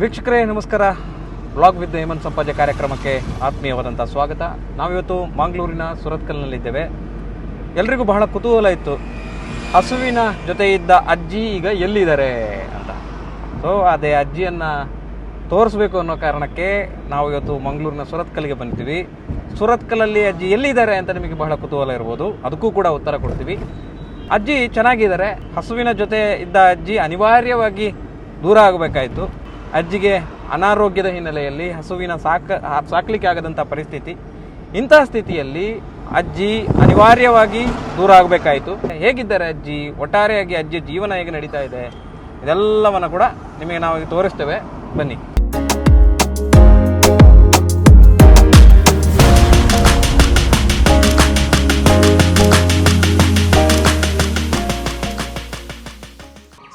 ವೀಕ್ಷಕರೇ, ನಮಸ್ಕಾರ. Blog with Hemant Sampaje ಕಾರ್ಯಕ್ರಮಕ್ಕೆ ಆತ್ಮೀಯವಾದಂಥ ಸ್ವಾಗತ. ನಾವಿವತ್ತು ಮಂಗಳೂರಿನ ಸುರತ್ಕಲ್ನಲ್ಲಿದ್ದೇವೆ ಎಲ್ರಿಗೂ ಬಹಳ ಕುತೂಹಲ ಇತ್ತು. ಹಸುವಿನ ಜೊತೆ ಇದ್ದ ಅಜ್ಜಿ ಈಗ ಎಲ್ಲಿದ್ದಾರೆ ಅಂತ. ಸೊ ಅದೇ ಅಜ್ಜಿಯನ್ನು ತೋರಿಸ್ಬೇಕು ಅನ್ನೋ ಕಾರಣಕ್ಕೆ ನಾವು ಇವತ್ತು ಮಂಗಳೂರಿನ ಸುರತ್ಕಲ್ಗೆ ಬಂದಿದ್ದೀವಿ. ಸುರತ್ಕಲಲ್ಲಿ ಅಜ್ಜಿ ಎಲ್ಲಿದ್ದಾರೆ ಅಂತ ನಿಮಗೆ ಬಹಳ ಕುತೂಹಲ ಇರ್ಬೋದು. ಅದಕ್ಕೂ ಕೂಡ ಉತ್ತರ ಕೊಡ್ತೀವಿ. ಅಜ್ಜಿ ಚೆನ್ನಾಗಿದ್ದಾರೆ. ಹಸುವಿನ ಜೊತೆ ಇದ್ದ ಅಜ್ಜಿ ಅನಿವಾರ್ಯವಾಗಿ ದೂರ ಆಗಬೇಕಾಯಿತು. ಅಜ್ಜಿಗೆ ಅನಾರೋಗ್ಯದ ಹಿನ್ನೆಲೆಯಲ್ಲಿ ಹಸುವಿನ ಸಾಕ ಸಾಕಲಿಕ್ಕೆ ಆಗದಂಥ ಪರಿಸ್ಥಿತಿ. ಇಂತಹ ಸ್ಥಿತಿಯಲ್ಲಿ ಅಜ್ಜಿ ಅನಿವಾರ್ಯವಾಗಿ ದೂರ ಆಗಬೇಕಾಯಿತು. ಹೇಗಿದ್ದಾರೆ ಅಜ್ಜಿ, ಒಟ್ಟಾರೆಯಾಗಿ ಅಜ್ಜಿ ಜೀವನ ಹೇಗೆ ನಡೀತಾ ಇದೆ, ಇದೆಲ್ಲವನ್ನು ಕೂಡ ನಿಮಗೆ ನಾವು ತೋರಿಸ್ತೇವೆ. ಬನ್ನಿ.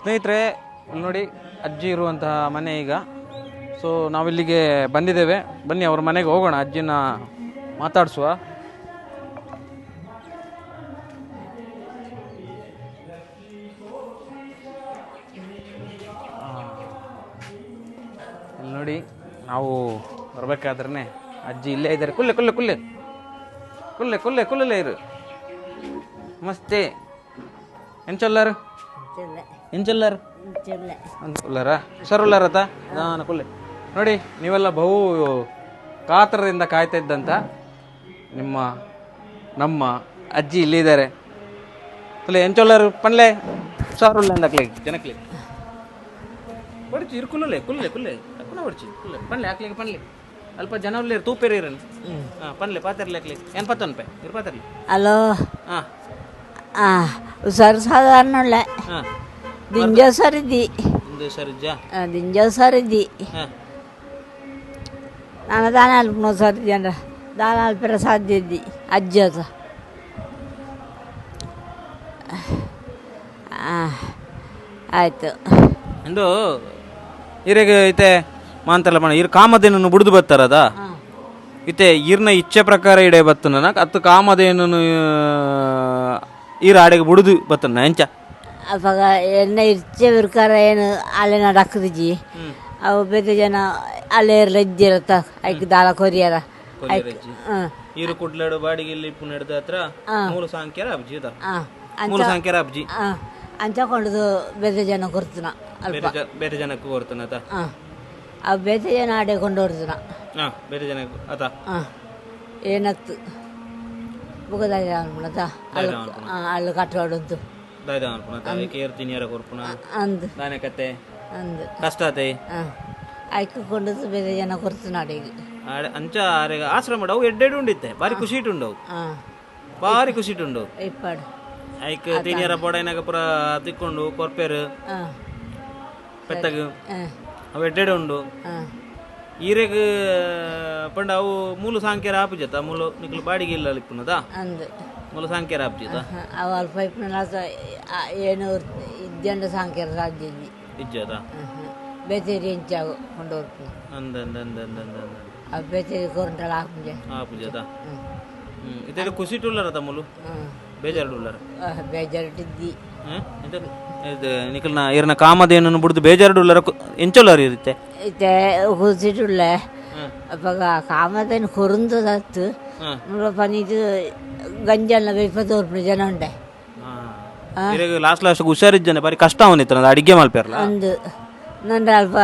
ಸ್ನೇಹಿತರೆ ನೋಡಿ ಅಜ್ಜಿ ಇರುವಂತಹ ಮನೆ ಈಗ. ಸೊ ನಾವಿಲ್ಲಿಗೆ ಬಂದಿದ್ದೇವೆ. ಬನ್ನಿ ಅವ್ರ ಮನೆಗೆ ಹೋಗೋಣ. ಅಜ್ಜಿನ ಮಾತಾಡಿಸುವ. ಇಲ್ಲಿ ನೋಡಿ ನಾವು ಬರಬೇಕಾದ್ರೆ ಅಜ್ಜಿ ಇಲ್ಲೇ ಇದ್ದಾರೆ. ಕುಲ್ಲೆ ಕುಲ್ಲೆ ಕುಲ್ಲೆ. ಕುಲ್ಲೆ ಕುಲ್ಲೆ ಕುಲ್ಲೇ ಇರು. ಮಸ್ತೆ ಎಂಚಲ್ಲಾರು? ಎಂಚೊಲ್ಲಾರು? ಅನುಕೂಲರ ಹುಷಾರುಲ್ಲಾರತ ಅನುಕೂಲ ನೋಡಿ ನೀವೆಲ್ಲ ಬಹು ಕಾತರದಿಂದ ಕಾಯ್ತಾ ಇದ್ದಂತ ನಿಮ್ಮ ನಮ್ಮ ಅಜ್ಜಿ ಇಲ್ಲಿದ್ದಾರೆ. ಅಲ್ಲ ಎಂಚೊಲ್ಲರು ಪಣ್ಲೆ ಹುಷಾರುಲ್ಲ ಅಂದಕ್ಲೆ ಜನಕ್ಲೆ ಬಡ್ಚಿ ಇರು ಕುಲ್ಲಲೆ ಕುಲ್ಲಲೆ ಕುಲ್ಲೆ ಕುಲ್ಲ ಬಡ್ಚಿ ಕುಲ್ಲೆ ಪಣ್ಲೆ ಹಾಕ್ಲಿಕ್ಕೆ ಪಣ್ಲೆ ಅಲ್ಪ ಜನ ಉಳ್ಳಿ ತೂಪೇರಿ ಇರನ್. ಹಾಂ ಪಣ್ಲೆ ಪಾತಿರ್ಲಿ ಹಾಕ್ಲಿ ಏನು ಪತ್ತೊನ್ ಪೆ? ಇರು ಪಾತಿರ್ಲಿ. ಹಲೋ ಹಾಂ. ಹುಷಾರು ಸಾಧಾರಣ ಹಾಂ. ದಿಂಜ ಸರಿದಿ ನಿಮ್ದು ಸರಿಜ ಆ, ಸರಿದಿ ನಾನು ದಾನ ಸರಿದಿ ಅಂದ್ರೆ ದಾನ ಅಲ್ಪರ ಇದ್ದಿ ಅಜ್ಜ ಆ, ಆಯ್ತು. ಅಂದು ಇರೆಗೆ ಐತೆ ಮಾಂತಲ್ಲ ಮಣ ಇರ್ ಕಾಮಧೇನನ್ನು ಬುಡ್ದು ಬತ್ತಾರದ? ಇತೆ ಇರ್ನ ಇಚ್ಛೆ ಪ್ರಕಾರ ಇಡೆ ಬತ್ತನ ಅತ್ತು ಕಾಮಧೇನನ್ನು ಇರ ಇರ್ ಆಡೆಗೆ ಬುಡ್ದು ಬತ್ತನ ಎಂಚ? ಅವಾಗ ಎಣ್ಣೆ ಇರ್ಚೆ ಬಿರ್ಕಾರ ಏನು ಅಲ್ಲೇ ನಡಕದಿಜಿ ಅವು ಬೇಗ ಜನ ಅಲ್ಲೇ ಲಜ್ಜಿ ಇರತ್ತ ಐಕ್ ದಾಳ ಕೊರಿಯರ ಐಕ್ ಇರು ಈರು ಕುಡ್ಲಾಡು ಬಾಡಿಗೆ ಇಲ್ಲಿ ಪುಣ್ಯದ ಹತ್ರ ಮೂರು ಸಂಖ್ಯೆ ಅಬ್ಜಿ ಅದ ಮೂರು ಸಂಖ್ಯೆ ಅಬ್ಜಿ ಆ ಅಂಚಕೊಂಡದು ಬೇರೆ ಜನ ಕೊರ್ತನ ಅಲ್ಪ ಬೇರೆ ಜನಕ್ಕೆ ಬರ್ತನತ ಆ ಅವು ಬೇರೆ ಜನ ಆಡೆ ಕೊಂಡೋಡ್ತನ ಹಾ ಬೇರೆ ಜನಕ್ಕೆ ಆ ಏನತ್ತು ಬುಗದಾಯ ಅನ್ಬಿಡದ ಅಲ್ಲಿ ಅಲ್ಲಿ ಕಟ್ಟೋಡಂತು ದಾಯ್ದ ಅನ್ಪುನತ ಏಕೆ ಏರ್ತೀನಿ ಯಾರ ಕೊರ್ಪುನ ಅಂದು. ದಾನೆ ಕತೆ ಅಂದು ಕಷ್ಟ ಆತೆ ಬೇರೆ ಜನ ಅಂಚ ಆರೆಗ ಆಶ್ರಮ ಅವು ಎಡ್ಡೆಡ್ ಉಂಡಿತ್ತೆ. ಬಾರಿ ಖುಷಿ ಇಟ್ಟುಂಡವು ಬಾರಿ ಖುಷಿ ಇಟ್ಟುಂಡು ಇಪ್ಪಾಡು. ಐಕ್ ತಿನಿಯರ ಬೋಡೈನಾಗ ಪುರ ತಿಕ್ಕೊಂಡು ಕೊರ್ಪೇರು. ಪೆತ್ತಗ. ಅವು ಎಡ್ಡೆಡ್ ಉಂಡು. ಈರೆಗ್ ಪಂಡ ಅವು ಮೂಲು ಸಾಂಖ್ಯರ ಆಪುಜತ ಮೂಲು ನಿಕ್ಲು ಬಾಡಿಗೆ ಇಲ್ಲ ಲಿಪ್ಪುನದ ಅಂದು. ಸಾಂಖ್ಯರ ಆಪುಜತ ಅವು ಅಲ್ಪ ಇಪ್ಪನ ಏನು ಇದ್ದಂಡ ಸಾಂಖ್ಯರ ಸಾಧ್ಯ ಇಜ್ಜದ? ಬೇತೇರಿ ಹೆಂಚಾಗು ಕೊಂಡು ಹೋಗ್ತೀನಿ ಅಂದ ಅಂದ ಅಂದ ಅಂದ ಅಂದ ಆ ಬೇತೇರಿ ಆಪುಜತ ಹ್ಞೂ ಹ್ಮ್ ಇತ್ತೆ ಖುಷಿ ಟುಲ್ಲರ ತಮ್ಮಲು ಬೇಜಾರು ಟುಲ್ಲರ ಬೇಜಾರಿಟ್ಟಿದ್ದಿ ಇದು ನಿಕಲ್ನ ಇರ್ನ ಕಾಮದೇನನ್ನು ಬಿಡ್ದು ಬೇಜಾರು ಟುಲ್ಲರ ಎಂಚೊಲ್ಲರ ಇರುತ್ತೆ? ಇತ್ತೆ ಖುಷಿ ಟುಲ್ಲ ಅಪ್ಪಾಗ ಕಾಮದೇನು ಕೊರಂದು ಸತ್ತು. ನೋಡಪ್ಪ ನೀದು ಗಂಜಲ್ನ ಬೇಪತ್ತು ಹೊರಪು ಜನ ಉಂಡೆ ಲಾಸ್ಟ್ ಲಾಸ್ಟ್ ಹುಷಾರಿದ್ದಾನೆ ಬಾರಿ ಕಷ್ಟ ಅವನಿತ್ತು ಅಡಿಗೆ ಮಲ್ಪೇರ್ಲ ಒಂದು ನಂದ್ರೆ ಅಲ್ಪ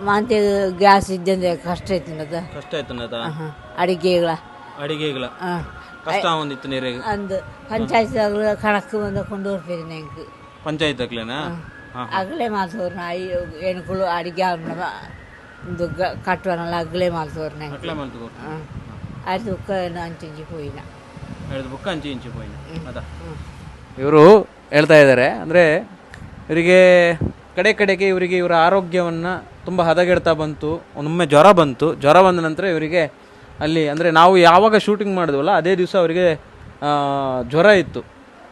ಮಾಂತೆ ಗ್ಯಾಸ್ ಇದ್ದಂದ್ರೆ ಕಷ್ಟ ಇತ್ತಿನದ ಕಷ್ಟ ಆಯ್ತು ಅಡಿಗೆಗಳ. ಅಡಿಗೆಗಳ. ಕಷ್ಟ ಅವನಿತ್ತು ನೀರಿಗೆ ಅಂದು ಪಂಚಾಯತ್ ಕಣಕ್ಕೆ ಬಂದು ಕೊಂಡು ಹೋಗ್ತೀರಿ ನಂಗೆ ಪಂಚಾಯತ್ ಆಗ್ಲೇನಾ ಹಾ. ಅಗಲೇ ಮಾಲ್ತವ್ರು ನಾ ಹೆಣ್ಗಳು ಅಡಿಗೆ ಅವ್ರನ್ನ ಒಂದು ಕಟ್ಟುವನಲ್ಲ ಅಗ್ಲೇ ಮಾಲ್ತವ್ರು ನಂಗೆ ಅಕ್ಲೆ ಮಲ್ತು ಹಾಂ ಅದು ಅಂಚಿ ಹೋಯಿನ ಹೇಳಿದ ಬುಕ್ಕ ಅಂಚಿ ಇಂಚಿ ಪೋಯಿನ ಅದ. ಇವರು ಹೇಳ್ತಾ ಇದ್ದಾರೆ ಅಂದರೆ ಇವರಿಗೆ ಕಡೆ ಕಡೆಗೆ ಇವರಿಗೆ ಇವರ ಆರೋಗ್ಯವನ್ನು ತುಂಬ ಹದಗೆಡ್ತಾ ಬಂತು ಒಮ್ಮೆ ಜ್ವರ ಬಂತು. ಜ್ವರ ಬಂದ ನಂತರ ಇವರಿಗೆ ಅಲ್ಲಿ ಅಂದರೆ ನಾವು ಯಾವಾಗ ಶೂಟಿಂಗ್ ಮಾಡಿದ್ವಲ್ಲ ಅದೇ ದಿವಸ ಅವರಿಗೆ ಜ್ವರ ಇತ್ತು.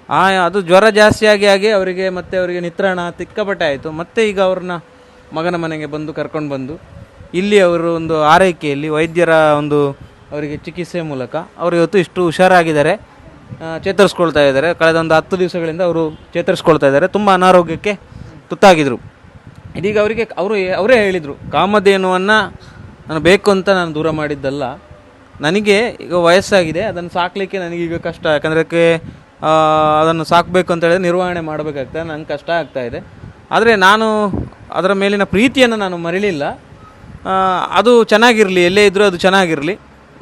ಆ ಅದು ಜ್ವರ ಜಾಸ್ತಿಯಾಗಿ ಆಗಿ ಆಗಿ ಅವರಿಗೆ ಮತ್ತೆ ಅವರಿಗೆ ನಿತ್ರಣ ತಿಕ್ಕಪಟ್ಟೆ ಆಯಿತು. ಮತ್ತೆ ಈಗ ಅವ್ರನ್ನ ಮಗನ ಮನೆಗೆ ಬಂದು ಕರ್ಕೊಂಡು ಬಂದು ಇಲ್ಲಿ ಅವರು ಒಂದು ಆರೈಕೆಯಲ್ಲಿ ವೈದ್ಯರ ಒಂದು ಅವರಿಗೆ ಚಿಕಿತ್ಸೆ ಮೂಲಕ ಅವರು ಇವತ್ತು ಇಷ್ಟು ಹುಷಾರಾಗಿದ್ದಾರೆ ಚೇತರಿಸ್ಕೊಳ್ತಾ ಇದ್ದಾರೆ. ಕಳೆದ ಒಂದು ಹತ್ತು ದಿವಸಗಳಿಂದ ಅವರು ಚೇತರಿಸ್ಕೊಳ್ತಾ ಇದ್ದಾರೆ. ತುಂಬ ಅನಾರೋಗ್ಯಕ್ಕೆ ತುತ್ತಾಗಿದ್ರು. ಇದೀಗ ಅವರಿಗೆ ಅವರು ಅವರೇ ಹೇಳಿದರು ಕಾಮಧೇನುವನ್ನು ನಾನು ಬೇಕು ಅಂತ ನಾನು ದೂರ ಮಾಡಿದ್ದಲ್ಲ. ನನಗೆ ಈಗ ವಯಸ್ಸಾಗಿದೆ ಅದನ್ನು ಸಾಕಲಿಕ್ಕೆ ನನಗೀಗ ಕಷ್ಟ. ಯಾಕಂದರೆ ಅದನ್ನು ಸಾಕಬೇಕು ಅಂತ ಹೇಳಿದ್ರೆ ನಿರ್ವಹಣೆ ಮಾಡಬೇಕಾಗ್ತದೆ ನಂಗೆ ಕಷ್ಟ ಆಗ್ತಾ ಇದೆ. ಆದರೆ ನಾನು ಅದರ ಮೇಲಿನ ಪ್ರೀತಿಯನ್ನು ನಾನು ಮರಿಲಿಲ್ಲ. ಆ, ಅದು ಚೆನ್ನಾಗಿರಲಿ ಎಲ್ಲೇ ಇದ್ದರೂ ಅದು ಚೆನ್ನಾಗಿರಲಿ.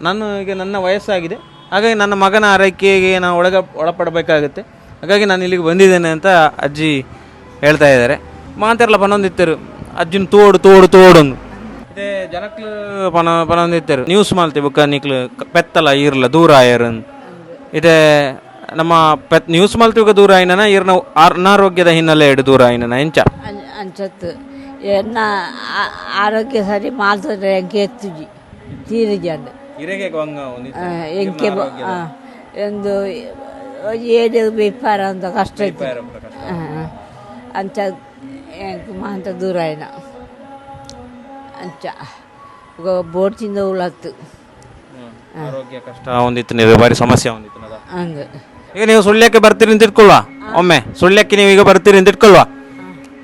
ನಾನು ಈಗ ನನ್ನ ವಯಸ್ಸಾಗಿದೆ. ಹಾಗಾಗಿ ನನ್ನ ಮಗನ ಆರೈಕೆಗೆ ನಾನು ಒಳಗ ಒಳಪಡಬೇಕಾಗುತ್ತೆ. ಹಾಗಾಗಿ ನಾನು ಇಲ್ಲಿಗೆ ಬಂದಿದ್ದೇನೆ ಅಂತ ಅಜ್ಜಿ ಹೇಳ್ತಾ ಇದ್ದಾರೆ. ಮಾತಾರಲ್ಲ ಪನೊಂದಿತ್ತರು ಅಜ್ಜಿನ ತೋಡು ತೋಡು ತೋಡೊಂದು ಇದೇ ಜನಕ್ಲು ಪನ ಪನೊಂದಿತ್ತರು ನ್ಯೂಸ್ ಮಾಲ್ತಿ ಬುಕ್ಕ ನಿಕ್ಲು ಪೆತ್ತಲ ಇರ್ಲ ದೂರ ಆಯರನ್ ಇದೇ ನಮ್ಮ ಪೆತ್ ನ್ಯೂಸ್ ಮಾಲ್ತಿ ದೂರ ಆಯ್ನನ ಇರ್ನ ಅನಾರೋಗ್ಯದ ಹಿನ್ನೆಲೆ ಇಡು ದೂರ ಆಯ್ನನ ಎಂಚ ಅಂಚತ್ತು. ಆರೋಗ್ಯ ಸರಿ ಮಾಲ್ತದೆ ಗೆತ್ತುಜಿ ತೀರಿಜಿ ಎಂಕೆ ಒಂದು ಏನು ವಿಪಾರ ಅಂತ ಕಷ್ಟ ಇತ್ತು. ಎಂಕ್ ಮಾಂತ ದೂರ ಆಯ್ನ ಅಂಚ ಬೋಟ್ಸಿಂದ ಉಳತ್ತು. ಆರೋಗ್ಯ ಕಷ್ಟ ಒಂದಿತ್ತು ನೀವು ಬಾರಿ ಸಮಸ್ಯೆ ಒಂದಿತ್ತು ಹಂಗೆ. ಈಗ ನೀವು ಸುಳ್ಯಕ್ಕೆ ಬರ್ತೀರಿ ಅಂತ ಇಟ್ಕೊಳ್ವಾ ಒಮ್ಮೆ ಸುಳ್ಯಕ್ಕೆ ನೀವು ಈಗ ಬರ್ತೀರಿ ಅಂತ ಇಟ್ಕೊಳ್ವಾ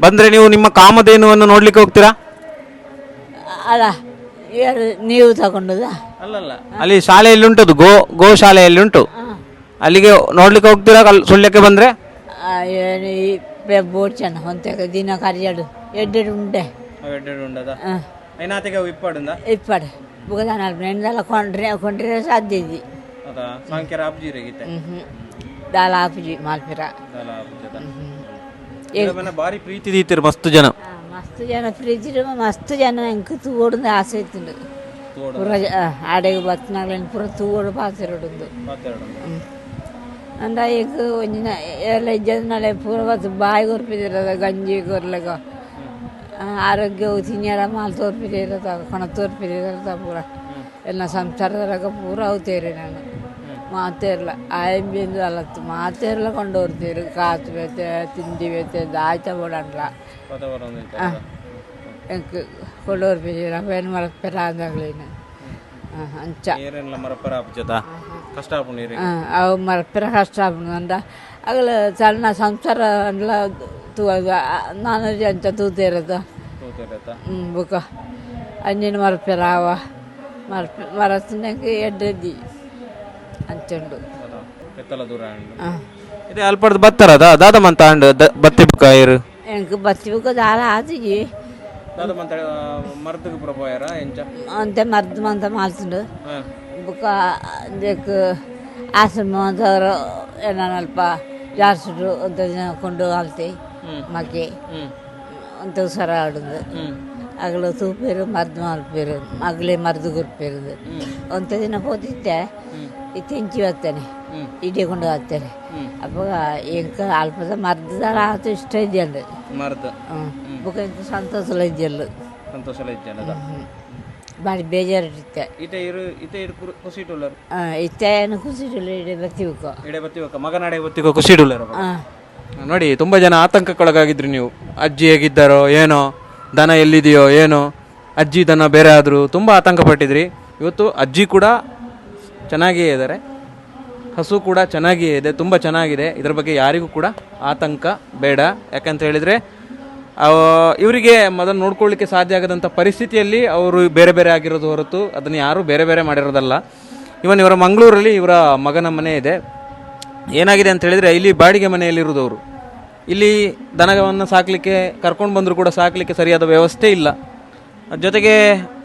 ಬಂದ್ರೆ ನೀವು ನಿಮ್ಮ ಕಾಮಧೇನುವನ್ನು ನೋಡ್ಲಿಕ್ಕೆ ಹೋಗ್ತೀರಾ? ಅಲ್ಲ ಯಾರು ನೀವು ತಗೊಂಡದ? ಅಲ್ಲಲ್ಲ. ಅಲ್ಲಿ ಶಾಲೆಯಲ್ಲಿ ಉಂಟು ಅದು ಗೋ ಗೋ ಶಾಲೆಯಲ್ಲಿ ಉಂಟು. ಅಲ್ಲಿಗೆ ನೋಡ್ಲಿಕ್ಕೆ ಹೋಗ್ತೀರಾ ಅಲ್ಲಿ ಸುಳ್ಯಕ್ಕೆ ಬಂದ್ರೆ? ಚೆನ್ನ ಹೊಂತಕ ದಿನ ಕರಿಯಾಡು ಎಡ್ಡೆಡು ಉಂಡೆ. ಹಾಂ. ಐನಾತಿಗೆ ಇಪ್ಪಡಿಂದ ಇಪ್ಪಡು ಬುಗದಾನ ನೆಂದೆಲ್ಲ ಕೊಂಡ್ರೆ ಕೊಂಡ್ರೆ ಸಾಧ್ಯ ಇದೆ. ಅದಾ ಸಾಂಖ್ಯರ ಅಬ್ಜಿ ರೇಗಿತ್ತೆ ಹ್ಞೂ ದಾಲ ಆಪುಜಿ ಮಾಲ್ಪಿರ. ಬಾರಿ ಪ್ರೀತಿ ದೀತಿರು ಮಸ್ತ್ ಜನ. ಮಸ್ತ್ ಜನ ಫ್ರಿಜ್ ಮಸ್ತ್ ಜನ ಎಂಕ್ ತೂಗೋಡು ಆಸೆ ಇತ್ತು ಪೂರ ಆಡೆಗೆ ಬತ್ತನಾಗ್ಲೇನು ಪೂರ ತೂಗೋಡು ಪಾಸಿರೋಡು ಅಂದ ಈಗ ಒಂಜಿನ ಎಲ್ಲ ಇಜ್ಜದ್ನಾಳೆ ಪೂರ ಬತ್ತು ಬಾಯಿ ಕೊರ್ಪಿದಿರದ ಗಂಜಿ ಕೊರ್ಲೆಗ ಆರೋಗ್ಯ ತಿನ್ನಡ ಮಾಲ್ ತೋರ್ಪಿದಿರದ ಕೊಣ ತೋರ್ಪಿದಿರದ ಪೂರ ಎಲ್ಲ ಸಂಸಾರದಾಗ ಪೂರ ಅವತೇರಿ ನಾನು ಮಾತೇರ್ಲ ಆಯಂಬಿಂದು ಅಲತ್ತು ಮಾತೇರ್ಲ ಕೊಂಡು ಹೋಗ್ತೀರಿ ಕಾಸು ಬೇತೆ ತಿಂಡಿ ಬೇತೆ ದಾಯ್ತ ಬೋಡಲ್ಲ ಎಂಕ್ ಕೊಂಡು ಹೋಗ್ಬಿದ್ದೀರ ಪೇನ್ ಮರಪ್ಪೆರ ಅಂದಾಗ್ಲೇನು ಅಂಚ. ನೀರೆಲ್ಲ ಮರಪರ ಅಬ್ಜದ ಕಷ್ಟ ಆ, ಅವು ಮರಪಿರ ಕಷ್ಟ ಆಗ್ಬಿಡುಂದ ಆಗಲ ಸಣ್ಣ ಸಂಸಾರ ಎಲ್ಲ ತೂ ನಾನು ಅಂಚ ತೂತಿರೋದು ಹ್ಞೂ ಬುಕ್ಕ ಅಂಜಿನ ಮರಪಿರ ಅವ. ಮರಪ ಮರ ತಿನ್ನಕ್ಕೆ ಎಡ್ಡದಿ ಅಂಚುಂಡು ಬೆತ್ತಲ ದೂರ ಬತ್ತರ ಇದೆ ಅಲ್ಪಡ್ದು ಬತ್ತಾರದ? ದಾದ ಮಂತ ಅಂಡ್ ಬತ್ತಿ ಬುಕ ಎಂಕ್ ಬತ್ತಿ ಬುಕ ದಾರ ಆದಿಜಿ ದಾದ ಮಂತ ಮರದಕ್ಕೆ ಪ್ರಭಾಯರ ಎಂಚ ಅಂತ ಮರ್ದ ಮಂತ ಮಾಲ್ತುಂಡು ಬುಕ್ಕ ಅದಕ್ಕೆ ಆಶ್ರಮ ಅಂತವ್ರು ಏನಲ್ಪ ಜಾರ್ಸುಡು ಅಂತ ಕೊಂಡು ಆಲ್ತಿ ಮಕ್ಕೆ ಅಂತ ಸರ ಆಡುದು. ಅಗಲು ತೂಪೇರು ಮರ್ದು ಮಲ್ಪೇರು ಮಗಳೇ ಮರ್ದು ಗುರ್ಪೇರುದು ಒಂತ ದಿನ ಹೋದಿದ್ದೆ ಇತ್ತೆಂಚಿ ಬರ್ತೇನೆ ಇಡೀ ಕೊಂಡು ಹೋಗ್ತೇನೆ ಅಪ್ಪ ಎಂಕ ಅಲ್ಪದ ಮರ್ದ ಆತು ಇಷ್ಟ ಇದೆಯಲ್ಲ ಮರದ. ಇಂತ ಸಂತೋಷಲ ಇದೆಯಲ್ಲ ಸಂತೋಷ ಇಜ್ಜನದ ಭಾರಿ ಬೇಜಾರಿರುತ್ತೆ ಈತ ಇರು ಈತ ಇರು ಕುಸಿಟುಲ್ಲರು ಇತ್ತ ಏನು ಕುಸಿಟುಲ್ಲ ಇಡೆ ಬತ್ತಿವಕ್ಕ ಇಡೆ ಬತ್ತಿವಕ್ಕ ಮಗನಾಡೆ ಬತ್ತಿವಕ್ಕ ಕುಸಿಟುಲ್ಲರು ನೋಡಿ ತುಂಬ ಜನ ಆತಂಕಕ್ಕೊಳಗಾಗಿದ್ರಿ ನೀವು. ಅಜ್ಜಿ ಹೇಗಿದ್ದಾರೋ ಏನೋ ದನ ಎಲ್ಲಿದೆಯೋ ಏನೋ ಅಜ್ಜಿ ದನ ಬೇರೆ ಆದರೂ ತುಂಬ ಆತಂಕ ಪಟ್ಟಿದ್ರಿ ಇವತ್ತು ಅಜ್ಜಿ ಕೂಡ ಚೆನ್ನಾಗಿಯೇ ಇದ್ದಾರೆ. ಹಸು ಕೂಡ ಚೆನ್ನಾಗಿಯೇ ಇದೆ, ತುಂಬ ಚೆನ್ನಾಗಿದೆ. ಇದರ ಬಗ್ಗೆ ಯಾರಿಗೂ ಕೂಡ ಆತಂಕ ಬೇಡ. ಯಾಕಂತ ಹೇಳಿದರೆ ಇವರಿಗೆ ಮೊದಲು ನೋಡ್ಕೊಳ್ಳಿಕ್ಕೆ ಸಾಧ್ಯ ಆಗದಂಥ ಪರಿಸ್ಥಿತಿಯಲ್ಲಿ ಅವರು ಬೇರೆ ಬೇರೆ ಆಗಿರೋದು ಹೊರತು ಅದನ್ನು ಯಾರೂ ಬೇರೆ ಬೇರೆ ಮಾಡಿರೋದಲ್ಲ. ಇವನ್ ಇವರ ಮಂಗಳೂರಲ್ಲಿ ಇವರ ಮಗನ ಮನೆ ಇದೆ. ಏನಾಗಿದೆ ಅಂತ ಹೇಳಿದರೆ, ಇಲ್ಲಿ ಬಾಡಿಗೆ ಮನೆಯಲ್ಲಿರೋದು ಅವರು ಇಲ್ಲಿ ದನವನ್ನು ಸಾಕಲಿಕ್ಕೆ, ಕರ್ಕೊಂಡು ಬಂದರೂ ಕೂಡ ಸಾಕಲಿಕ್ಕೆ ಸರಿಯಾದ ವ್ಯವಸ್ಥೆ ಇಲ್ಲ. ಜೊತೆಗೆ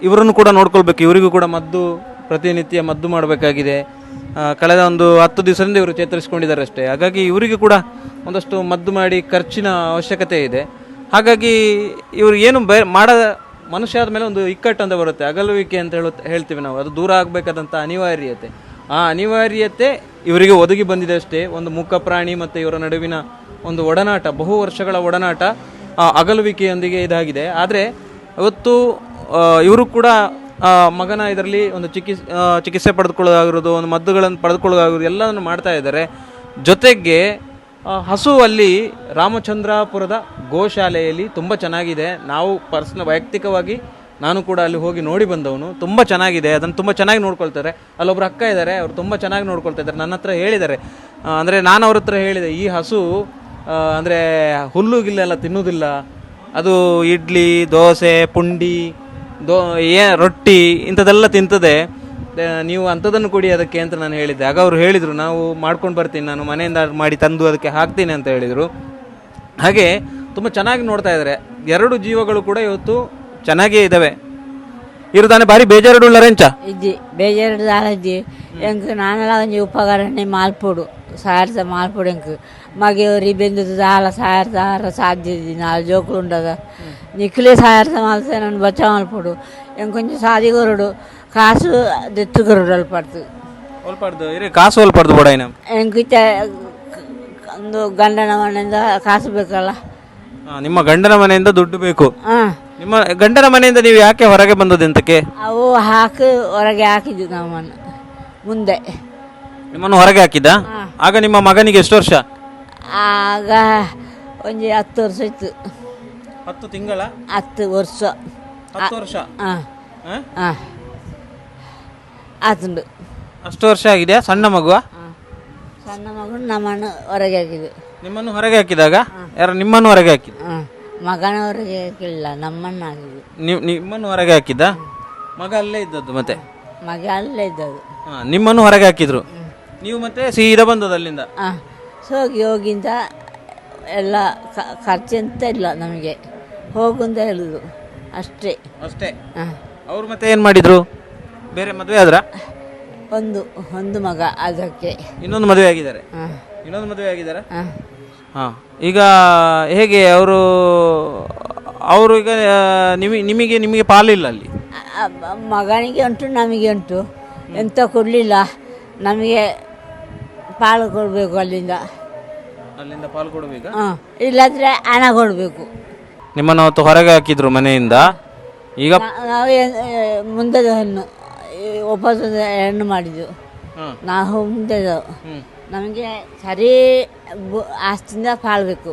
ಇವರನ್ನು ಕೂಡ ನೋಡ್ಕೊಳ್ಬೇಕು. ಇವರಿಗೂ ಕೂಡ ಮದ್ದು ಪ್ರತಿನಿತ್ಯ ಮದ್ದು ಮಾಡಬೇಕಾಗಿದೆ. ಕಳೆದ ಒಂದು ಹತ್ತು ದಿವಸದಿಂದ ಇವರು ಚೇತರಿಸಿಕೊಂಡಿದ್ದಾರೆ ಅಷ್ಟೇ ಹಾಗಾಗಿ ಇವರಿಗೂ ಕೂಡ ಒಂದಷ್ಟು ಮದ್ದು ಮಾಡಿ ಖರ್ಚಿನ ಅವಶ್ಯಕತೆ ಇದೆ. ಹಾಗಾಗಿ ಇವರು ಏನು ಬೇ, ಮಾಡ ಮನುಷ್ಯ ಆದಮೇಲೆ ಒಂದು ಇಕ್ಕಟ್ಟು ಅಂತ ಬರುತ್ತೆ. ಅಗಲುವಿಕೆ ಅಂತ ಹೇಳು ಹೇಳ್ತೀವಿ ನಾವು. ಅದು ದೂರ ಆಗಬೇಕಾದಂಥ ಅನಿವಾರ್ಯತೆ. ಆ ಅನಿವಾರ್ಯತೆ ಇವರಿಗೆ ಒದಗಿ ಬಂದಿದೆ ಅಷ್ಟೇ. ಒಂದು ಮುಖ ಪ್ರಾಣಿ ಮತ್ತು ಇವರ ನಡುವಿನ ಒಂದು ಒಡನಾಟ, ಬಹು ವರ್ಷಗಳ ಒಡನಾಟ ಅಗಲುವಿಕೆಯೊಂದಿಗೆ ಇದಾಗಿದೆ. ಆದರೆ ಇವತ್ತು ಇವರು ಕೂಡ ಮಗನ ಇದರಲ್ಲಿ ಒಂದು ಚಿಕಿತ್ಸೆ ಚಿಕಿತ್ಸೆ ಪಡೆದುಕೊಳ್ಳೋದಾಗಿರೋದು, ಒಂದು ಮದ್ದುಗಳನ್ನು ಪಡೆದುಕೊಳ್ಳೋದಾಗಿರೋದು ಎಲ್ಲವನ್ನು ಮಾಡ್ತಾ ಇದ್ದಾರೆ. ಜೊತೆಗೆ ಹಸುವಲ್ಲಿ ರಾಮಚಂದ್ರಾಪುರದ ಗೋಶಾಲೆಯಲ್ಲಿ ತುಂಬ ಚೆನ್ನಾಗಿದೆ. ನಾವು ಪರ್ಸ್ನ ವೈಯಕ್ತಿಕವಾಗಿ ನಾನು ಕೂಡ ಅಲ್ಲಿ ಹೋಗಿ ನೋಡಿ ಬಂದವನು. ತುಂಬ ಚೆನ್ನಾಗಿದೆ. ಅದನ್ನು ತುಂಬ ಚೆನ್ನಾಗಿ ನೋಡ್ಕೊಳ್ತಾರೆ. ಅಲ್ಲೊಬ್ರು ಅಕ್ಕ ಇದ್ದಾರೆ ಅವ್ರು ತುಂಬ ಚೆನ್ನಾಗಿ ನೋಡ್ಕೊಳ್ತಾ ಇದ್ದಾರೆ. ನನ್ನ ಹತ್ರ ಹೇಳಿದ್ದಾರೆ. ಅಂದರೆ ನಾನು ಅವ್ರ ಹತ್ರ ಹೇಳಿದೆ, ಈ ಹಸು ಅಂದರೆ ಹುಲ್ಲು ಗಿಲ್ಲೆಲ್ಲ ತಿನ್ನೋದಿಲ್ಲ. ಅದು ಇಡ್ಲಿ, ದೋಸೆ, ಪುಂಡಿ ದೋ, ಏ, ರೊಟ್ಟಿ, ಇಂಥದ್ದೆಲ್ಲ ತಿಂತದೆ. ನೀವು ಅಂಥದ್ದನ್ನು ಕೊಡಿ ಅದಕ್ಕೆ ಅಂತ ನಾನು ಹೇಳಿದ್ದೆ. ಆಗ ಅವರು ಹೇಳಿದರು, ನಾವು ಮಾಡ್ಕೊಂಡು ಬರ್ತೀನಿ, ನಾನು ಮನೆಯಿಂದ ಮಾಡಿ ತಂದು ಅದಕ್ಕೆ ಹಾಕ್ತೀನಿ ಅಂತ ಹೇಳಿದರು. ಹಾಗೆ ತುಂಬ ಚೆನ್ನಾಗಿ ನೋಡ್ತಾ ಇದ್ದಾರೆ ಎರಡು ಜೀವಗಳು ಕೂಡ ಇವತ್ತು ಚೆನ್ನಾಗೇ ಇದ್ದಾವೆ ಇರುದಾನೆ ಬಾರಿ ಲರೆಂಚ. ಇದ್ದಿ ಬೇಜಾರು ದಾಳದ್ದಿ ಎಂಕ್ ನಾನೆಲ್ಲ ಒಂಜಿ ಉಪಕರಣ, ಮಾಲ್ಪೊಡು ಸಾರ್ಸ ಮಾಲ್ಪೊಡು ಮಗೆ ಒರಿ చాలా ಸಾರ್ಸ ಆರ ಸಾಧ್ಯ ನಾಲ್ ಜೋಕುಲು ಉಂಡದ ನಿಕ್ಲೆ నన్ను ಮಾಲ್ಸ ನಾನು ಬಚ್ಚ ಮಾಲ್ಪೊಡು ಎಂಕ್ ಕೊಂಚ ಸಾದಿಗೊರಡು ಕಾಸು ದೆತ್ತುಗೊರಡು ಅಲ್ಪಡ್ತು ಒಲ್ಪಾಡ್ದು ಇರಿ ಕಾಸು ಒಲ್ಪಾಡ್ದು ಬೋಡಾಯಿನ ಎಂಕ್ ಇತ್ತ ಒಂದು ಗಂಡನ ಮನೆಯಿಂದ ಕಾಸು ಬೇಕಲ್ಲ ನಿಮ್ಮ ಗಂಡನ ಮನೆಯಿಂದ ದುಡ್ಡು ಬೇಕು ಹಾಂ ನಿಮ್ಮ ಗಂಡನ ಮನೆಯಿಂದ ನೀವು ಯಾಕೆ ಹೊರಗೆ ಬಂದದ್ದು ಎಂತಕ್ಕೆ ಅವು ಹಾಕಿ ಹೊರಗೆ ಹಾಕಿದ್ವಿ ನಮ್ಮನ್ನು ಮುಂದೆ ನಿಮ್ಮನ್ನು ಹೊರಗೆ ಹಾಕಿದ್ದ ಆಗ ನಿಮ್ಮ ಮಗನಿಗೆ ಎಷ್ಟು ವರ್ಷ ಆಗ ಒಂದು ಹತ್ತು ವರ್ಷ ಇತ್ತು ಹತ್ತು ತಿಂಗಳ? ಹತ್ತು ವರ್ಷ. ಹತ್ತು ವರ್ಷ? ಹಾಂ ಹ? ಆತುಂಡು. ಅಷ್ಟು ವರ್ಷ ಆಗಿದೆಯಾ ಸಣ್ಣ ಮಗುವ? ಸಣ್ಣ ಮಗು ನಮ್ಮನ್ನು ಹೊರಗೆ ಹಾಕಿದ್ದು ನಿಮ್ಮನ್ನು ಹೊರಗೆ ಹಾಕಿದಾಗ? ಯಾರು ನಿಮ್ಮನ್ನು ಹೊರಗೆ ಹಾಕಿದ ಹಾಂ ಮಗನ ಹೊರಗೆ ಹಾಕಿಲ್ಲ ನಮ್ಮನ್ನು ಹಾಕಿದ್ದು ನೀವು ನಿಮ್ಮನ್ನು ಹೊರಗೆ ಹಾಕಿದ್ದ? ಮಗ ಅಲ್ಲೇ ಇದ್ದದ್ದು ಮತ್ತೆ? ಮಗ ಅಲ್ಲೇ ಇದ್ದದ್ದು. ಹಾ, ನಿಮ್ಮನ್ನು ಹೊರಗೆ ಹಾಕಿದ್ರು. ನೀವು ಮತ್ತೆ ಸೀದಾ ಬಂದದ್ದು ಅಲ್ಲಿಂದ? ಹಾಂ ಹೋಗಿ ಹೋಗಿಂದ ಎಲ್ಲ ಖರ್ಚು ಖರ್ಚೆಂತ ಇಲ್ಲ ನಮಗೆ. ಹೋಗುಂದ ಹೇಳುದು ಅಷ್ಟೇ. ಅಷ್ಟೇ. ಹಾಂ. ಅವ್ರು ಮತ್ತೆ ಏನು ಮಾಡಿದ್ರು? ಬೇರೆ ಮದುವೆ ಆದ್ರ? ಒಂದು ಒಂದು ಮಗ ಅದಕ್ಕೆ ಇನ್ನೊಂದು ಮದುವೆ ಆಗಿದ್ದಾರೆ. ಹಾಂ. ಇನ್ನೊಂದು ಮದುವೆ ಆಗಿದ್ದಾರೆ? ಹಾಂ. ಹಾಂ. ಈಗ ಹೇಗೆ ಅವರು ಅವರು ಈಗ ನಿಮಗೆ ನಿಮಗೆ ನಿಮಗೆ ಪಾಲಿಲ್ಲ ಅಲ್ಲಿ? ಮಗನಿಗೆ ಉಂಟು ನಮಗೆ ಉಂಟು. ಎಂತ ಕೊಡಲಿಲ್ಲ. ನಮಗೆ ಪಾಲು ಕೊಡಬೇಕು ಅಲ್ಲಿಂದ. ಅಲ್ಲಿಂದ ಪಾಲು ಕೊಡಬೇಕಾ? ಹಾಂ ಇಲ್ಲಾಂದರೆ ಹಣ ಕೊಡಬೇಕು. ನಿಮ್ಮನ್ನು ಅವತ್ತು ಹೊರಗೆ ಹಾಕಿದ್ರು ಮನೆಯಿಂದ ಈಗ? ನಾವು ಮುಂದೆ ಹೆಣ್ಣು ಈ ಒಪ್ಪಸದ ಹೆಣ್ಣು ಮಾಡಿದ್ದು. ನಾವು ಮುಂದೆ ನಮಗೆ ಸರಿ ಬು- ಆಸ್ತಿಂದ ಪಾಲ್ಬೇಕು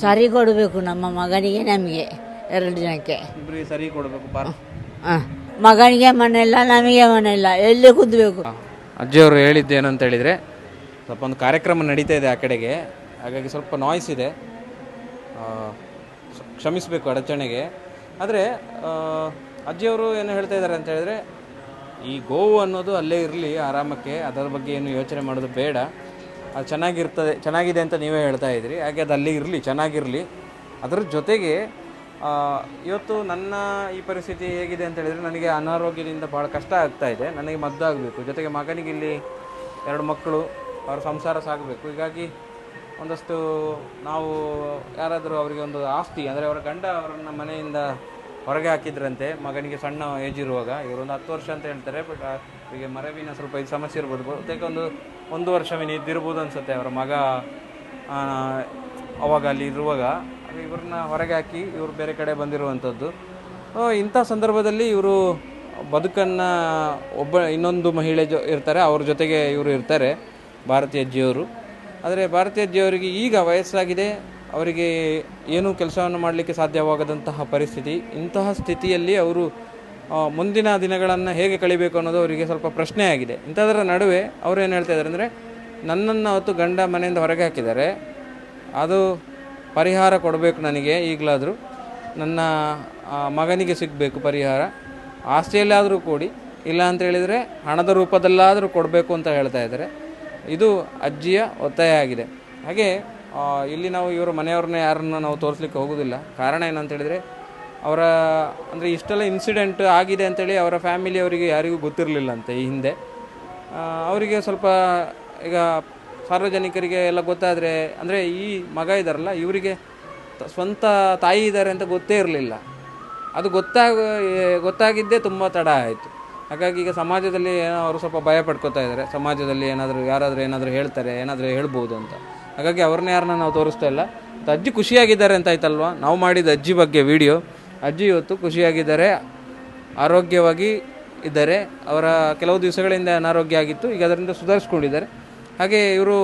ಸರಿ ಕೊಡಬೇಕು ನಮ್ಮ ಮಗನಿಗೆ ನಮಗೆ ಎರಡು ಜನಕ್ಕೆ. ಇಬ್ಬರಿಗೆ ಸರಿ ಕೊಡಬೇಕು ಪಾಲು ಹಾಂ ಮಗನಿಗೆ ಮನೆ ಇಲ್ಲ ನಮಗೆ ಮನೆ ಇಲ್ಲ ಎಲ್ಲಿ ಕುದ್ದಬೇಕು ಅಜ್ಜಿಯವರು ಹೇಳಿದ್ದೇನಂತ ಹೇಳಿದರೆ ಸ್ವಲ್ಪ ಒಂದು ಕಾರ್ಯಕ್ರಮ ನಡೀತಾ ಇದೆ ಆ ಕಡೆಗೆ. ಹಾಗಾಗಿ ಸ್ವಲ್ಪ ನಾಯ್ಸ್ ಇದೆ. ಕ್ಷಮಿಸಬೇಕು ಅಡಚಣೆಗೆ. ಆದರೆ ಅಜ್ಜಿಯವರು ಏನು ಹೇಳ್ತಾ ಇದ್ದಾರೆ ಅಂತ ಹೇಳಿದ್ರೆ, ಈ ಗೋವು ಅನ್ನೋದು ಅಲ್ಲೇ ಇರಲಿ, ಆರಾಮಕ್ಕೆ, ಅದರ ಬಗ್ಗೆ ಏನು ಯೋಚನೆ ಮಾಡೋದು ಬೇಡ. ಅದು ಚೆನ್ನಾಗಿರ್ತದೆ, ಚೆನ್ನಾಗಿದೆ ಅಂತ ನೀವೇ ಹೇಳ್ತಾ ಇದ್ದೀರಿ. ಹಾಗೆ ಅದು ಅಲ್ಲೇ ಇರಲಿ, ಚೆನ್ನಾಗಿರಲಿ. ಅದರ ಜೊತೆಗೆ ಇವತ್ತು ನನ್ನ ಈ ಪರಿಸ್ಥಿತಿ ಹೇಗಿದೆ ಅಂತ ಹೇಳಿದರೆ, ನನಗೆ ಅನಾರೋಗ್ಯದಿಂದ ಭಾಳ ಕಷ್ಟ ಆಗ್ತಾ ಇದೆ. ನನಗೆ ಮದ್ದಾಗಬೇಕು ಜೊತೆಗೆ ಮಗನಿಗೆ ಇಲ್ಲಿ ಎರಡು ಮಕ್ಕಳು, ಅವರ ಸಂಸಾರ ಸಾಗಬೇಕು. ಹೀಗಾಗಿ ಒಂದಷ್ಟು ನಾವು ಯಾರಾದರೂ ಅವರಿಗೆ ಒಂದು ಆಸ್ತಿ, ಅಂದರೆ ಅವರ ಗಂಡ ಅವರನ್ನ ಮನೆಯಿಂದ ಹೊರಗೆ ಹಾಕಿದ್ರಂತೆ, ಮಗನಿಗೆ ಸಣ್ಣ ಏಜ್ ಇರುವಾಗ, ಇವರೊಂದು ಹತ್ತು ವರ್ಷ ಅಂತ ಹೇಳ್ತಾರೆ ಬಟ್ ಅವರಿಗೆ ಮರವಿನ ಸ್ವಲ್ಪ ಇದು ಸಮಸ್ಯೆ ಇರ್ಬೋದು. ಬಹುತೇಕ ಒಂದು ಒಂದು ವರ್ಷವಿನ ಇದ್ದಿರ್ಬೋದು ಅನಿಸುತ್ತೆ ಅವರ ಮಗ ಅವಾಗ ಅಲ್ಲಿ ಇರುವಾಗ. ಇವ್ರನ್ನ ಹೊರಗೆ ಹಾಕಿ ಇವರು ಬೇರೆ ಕಡೆ ಬಂದಿರುವಂಥದ್ದು. ಇಂಥ ಸಂದರ್ಭದಲ್ಲಿ ಇವರು ಬದುಕನ್ನು ಒಬ್ಬ, ಇನ್ನೊಂದು ಮಹಿಳೆ ಜೊ, ಇರ್ತಾರೆ, ಅವ್ರ ಜೊತೆಗೆ ಇವರು ಇರ್ತಾರೆ ಭಾರತೀಯ ಅಜ್ಜಿಯವರು ಆದರೆ ಭಾರತೀಯ ದೇವರಿಗೆ ಈಗ ವಯಸ್ಸಾಗಿದೆ. ಅವರಿಗೆ ಏನೂ ಕೆಲಸವನ್ನು ಮಾಡಲಿಕ್ಕೆ ಸಾಧ್ಯವಾಗದಂತಹ ಪರಿಸ್ಥಿತಿ. ಇಂತಹ ಸ್ಥಿತಿಯಲ್ಲಿ ಅವರು ಮುಂದಿನ ದಿನಗಳನ್ನು ಹೇಗೆ ಕಳಿಬೇಕು ಅನ್ನೋದು ಅವರಿಗೆ ಸ್ವಲ್ಪ ಪ್ರಶ್ನೆ ಆಗಿದೆ. ಇಂಥದರ ನಡುವೆ ಅವರು ಏನು ಹೇಳ್ತಾ ಇದ್ದಾರೆ ಅಂದರೆ, ನನ್ನನ್ನು ಅವತ್ತು ಗಂಡ ಮನೆಯಿಂದ ಹೊರಗೆ ಹಾಕಿದ್ದಾರೆ. ಅದು ಪರಿಹಾರ ಕೊಡಬೇಕು ನನಗೆ ಈಗಲಾದರೂ. ನನ್ನ ಮಗನಿಗೆ ಸಿಗಬೇಕು ಪರಿಹಾರ. ಆಸ್ತಿಯಲ್ಲಾದರೂ ಕೊಡಿ. ಇಲ್ಲ ಅಂತ ಹೇಳಿದರೆ ಹಣದ ರೂಪದಲ್ಲಾದರೂ ಕೊಡಬೇಕು ಅಂತ ಹೇಳ್ತಾ ಇದ್ದಾರೆ ಇದು ಅಜ್ಜಿಯ ಒತ್ತಾಯ ಆಗಿದೆ ಹಾಗೆ ಇಲ್ಲಿ ನಾವು ಇವರು ಮನೆಯವ್ರನ್ನ ಯಾರನ್ನ ನಾವು ತೋರಿಸ್ಲಿಕ್ಕೆ ಹೋಗೋದಿಲ್ಲ. ಕಾರಣ ಏನಂತ ಹೇಳಿದರೆ, ಅವರ, ಅಂದರೆ ಇಷ್ಟೆಲ್ಲ ಇನ್ಸಿಡೆಂಟ್ ಆಗಿದೆ ಅಂತೇಳಿ ಅವರ ಫ್ಯಾಮಿಲಿಯವರಿಗೆ ಯಾರಿಗೂ ಗೊತ್ತಿರಲಿಲ್ಲ ಅಂತೆ ಈ ಹಿಂದೆ. ಅವರಿಗೆ ಸ್ವಲ್ಪ, ಈಗ ಸಾರ್ವಜನಿಕರಿಗೆ ಎಲ್ಲ ಗೊತ್ತಾದರೆ, ಅಂದರೆ ಈ ಮಗ ಇದ್ದಾರಲ್ಲ ಇವರಿಗೆ ಸ್ವಂತ ತಾಯಿ ಇದ್ದಾರೆ ಅಂತ ಗೊತ್ತೇ ಇರಲಿಲ್ಲ. ಅದು ಗೊತ್ತಾಗ, ಗೊತ್ತಾಗಿದ್ದೇ ತುಂಬ ತಡ ಆಯಿತು. ಹಾಗಾಗಿ ಈಗ ಸಮಾಜದಲ್ಲಿ ಏನೋ ಅವರು ಸ್ವಲ್ಪ ಭಯ ಪಡ್ಕೋತಾ ಇದ್ದಾರೆ. ಸಮಾಜದಲ್ಲಿ ಏನಾದರೂ ಯಾರಾದರೂ ಏನಾದರೂ ಹೇಳ್ತಾರೆ, ಏನಾದರೂ ಹೇಳ್ಬೋದು ಅಂತ. ಹಾಗಾಗಿ ಅವ್ರನ್ನ ಯಾರನ್ನ ನಾವು ತೋರಿಸ್ತಾ ಇಲ್ಲ. ಮತ್ತು ಅಜ್ಜಿ ಖುಷಿಯಾಗಿದ್ದಾರೆ ಅಂತ ಆಯ್ತಲ್ವಾ? ನಾವು ಮಾಡಿದ ಅಜ್ಜಿ ಬಗ್ಗೆ ವಿಡಿಯೋ. ಅಜ್ಜಿ ಇವತ್ತು ಖುಷಿಯಾಗಿದ್ದಾರೆ, ಆರೋಗ್ಯವಾಗಿ ಇದ್ದಾರೆ. ಅವರ ಕೆಲವು ದಿವಸಗಳಿಂದ ಅನಾರೋಗ್ಯ ಆಗಿತ್ತು, ಈಗ ಅದರಿಂದ ಸುಧಾರಿಸ್ಕೊಂಡಿದ್ದಾರೆ. ಹಾಗೆ ಇವರು